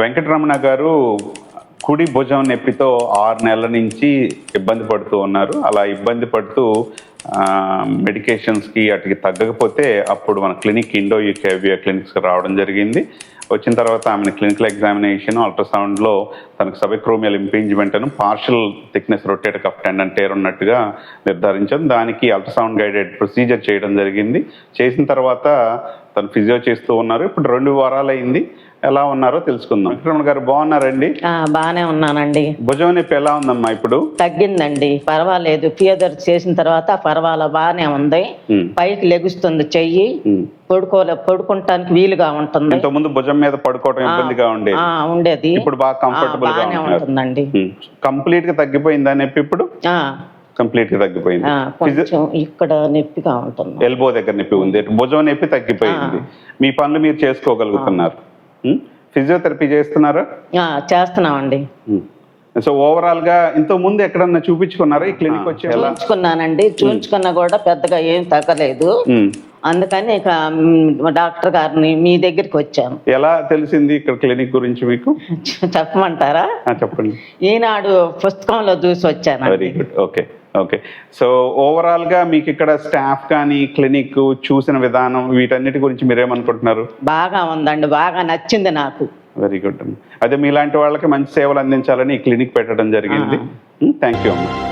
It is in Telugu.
వెంకటరమణ గారు కుడి భుజం నొప్పితో ఆరు నెలల నుంచి ఇబ్బంది పడుతూ ఉన్నారు. అలా ఇబ్బంది పడుతూ మెడికేషన్స్కి అటుకి తగ్గకపోతే అప్పుడు మన క్లినిక్ ఇండో యూకేవియా క్లినిక్స్కి రావడం జరిగింది. వచ్చిన తర్వాత ఆమెను క్లినికల్ ఎగ్జామినేషన్ అల్ట్రాసౌండ్లో తనకు సబెక్రోమియల్ ఇంపీంజ్మెంట్ అని partial thickness rotate cuff tendon tear ఉన్నట్టుగా నిర్ధారించాం దానికి అల్ట్రాసౌండ్ గైడెడ్ ప్రొసీజర్ చేయడం జరిగింది. చేసిన తర్వాత తను ఫిజియో చేస్తూ ఉన్నారు. ఇప్పుడు రెండు వారాలు అయింది ఎలా ఉన్నారో తెలుసుకుందాం. విక్రమణ గారు బాగున్నారండి? ఆ, బానే ఉన్నానండి. భుజం నొప్పి ఎలా ఉందమ్మా ఇప్పుడు? తగ్గిందండి. పర్వాలేదు. ఫీదర్ చేసిన తర్వాత పర్వాలా బానే ఉంది. పైకి లెగుస్తుంది చెయ్యి. పడుకోలే పడుకుంటానికి వీలుగా ఉంటుంది. ఇంత ముందు భుజం మీద పడుకోవడం ఇబ్బందిగా ఉండేది. ఉండేది. ఇప్పుడు బాగా కంఫర్టబుల్గా బానే ఉంటున్నారు ఉంటుందండి. కంప్లీట్గా తగ్గిపోయిందా నొప్పి ఇప్పుడు? ఆ, కంప్లీట్గా తగ్గిపోయింది కొంచెం ఇక్కడ నొప్పిగా ఉంటుంది. ఎల్బో దగ్గర నొప్పి ఉంది. భుజం నొప్పి తగ్గిపోయింది. మీ పనులు మీరు చేసుకోగలుగుతున్నారు. ఫిజియోథెరపీ చేస్తున్నారా? ఆ, చేస్తున్నామండి. సో ఓవరాల్గా ఇంత ముందు ఎక్కడన్నా చూపించుకున్నారా? ఈ క్లినిక్ వచ్చి చూపించుకున్నానండి. చూపించుకున్నా కూడా పెద్దగా ఏం తగ్గలేదు. అందుకని ఇక డాక్టర్ గారిని మీ దగ్గరికి వచ్చాను ఎలా తెలిసింది ఇక్కడ క్లినిక్ గురించి మీకు? చెప్పమంటారా? చెప్పండి. ఈనాడు పుస్తకంలో చూసి వచ్చాను very good okay okay. So ఓవరాల్గా మీకు ఇక్కడ స్టాఫ్ కానీ క్లినిక్ చూసిన విధానం వీటన్నిటి గురించి మీరేమనుకుంటున్నారు? బాగా ఉందండి. బాగా నచ్చింది నాకు. వెరీ గుడ్ అదే మీలాంటి వాళ్ళకి మంచి సేవలు అందించాలని ఈ క్లినిక్ పెట్టడం జరిగింది. థ్యాంక్ యూ అమ్మా.